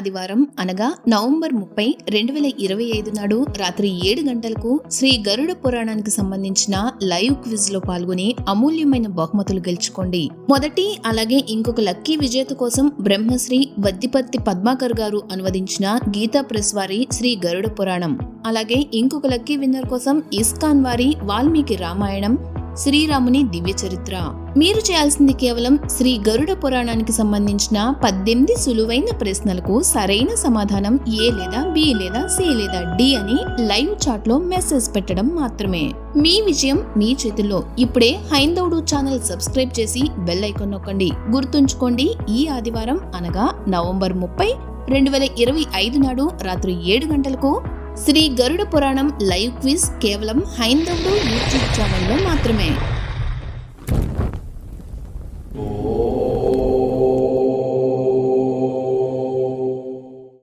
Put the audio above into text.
ఆదివారం అనగా నవంబర్ ముప్పై రెండు వేల ఇరవై ఐదు నాడు రాత్రి ఏడు గంటలకు శ్రీ గరుడ పురాణానికి సంబంధించిన లైవ్ క్విజ్లో పాల్గొని అమూల్యమైన బహుమతులు గెలుచుకోండి. మొదటి అలాగే ఇంకొక లక్కీ విజేత కోసం బ్రహ్మశ్రీ వద్దిపత్తి పద్మాకర్ గారు అనువదించిన గీతా ప్రెస్ వారి శ్రీ గరుడ పురాణం. అలాగే ఇంకొక లక్కీ విన్నర్ కోసం ఇస్కాన్ వారి వాల్మీకి రామాయణం శ్రీరాముని దివ్య చరిత్ర. మీరు చేయాల్సింది కేవలం శ్రీ గరుడ పురాణానికి సంబంధించిన పద్దెనిమిది సులువైన ప్రశ్నలకు సరైన సమాధానం ఏ లేదా బి లేదా సి లేదా డి అని లైవ్ చాట్లో మెసేజ్ పెట్టడం మాత్రమే. మీ విజయం మీ చేతుల్లో. ఇప్పుడే హైందవుడు ఛానల్ సబ్స్క్రైబ్ చేసి బెల్ ఐకాన్ నొక్కండి. గుర్తుంచుకోండి ఈ ఆదివారం అనగా నవంబర్ ముప్పై రెండు వేల ఇరవై ఐదు నాడు రాత్రి ఏడు గంటలకు శ్రీ గరుడ పురాణం లైవ్ క్విజ్ కేవలం హైందవుడు యూట్యూబ్ ఛానల్లో మాత్రమే.